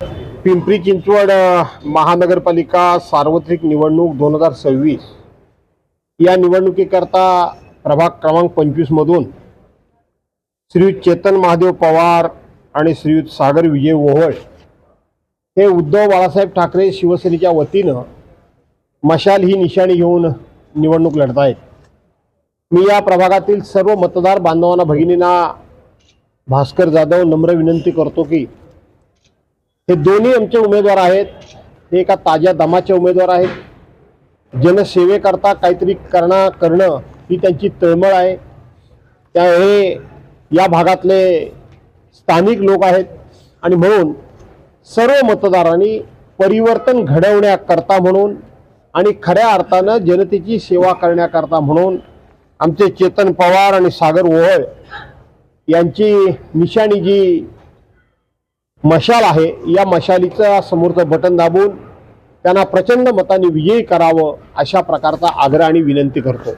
पिंपरी चिंचवड महानगरपालिका सार्वत्रिक निवडणूक दोन हजार सव्वीस. या निवडणुकीकरता प्रभाग क्रमांक पंचवीसमधून श्रीयुत चेतन महादेव पवार आणि श्रीयुत सागर विजय ओहळ हे उद्धव बाळासाहेब ठाकरे शिवसेनेच्या वतीनं मशाल ही निशाणी घेऊन निवडणूक लढतायत मी या प्रभागातील सर्व मतदार बांधवांना भगिनींना भास्कर जाधव नम्र विनंती करतो की हे दोन्ही आमचे उमेदवार आहेत. हे एका ताज्या दमाचे उमेदवार आहेत. जनसेवेकरता काहीतरी करणं करणं ही त्यांची तळमळ आहे. त्या हे या भागातले स्थानिक लोक आहेत आणि म्हणून सर्व मतदारांनी परिवर्तन घडवण्याकरता म्हणून आणि खऱ्या अर्थानं जनतेची सेवा करण्याकरता म्हणून आमचे चेतन पवार आणि सागर ओहळ यांची निशाणी जी मशाल आहे. या मशालीचं समोरचं बटन दाबून त्यांना प्रचंड मताने विजयी करावं अशा प्रकारचा आग्रह आणि विनंती करतो.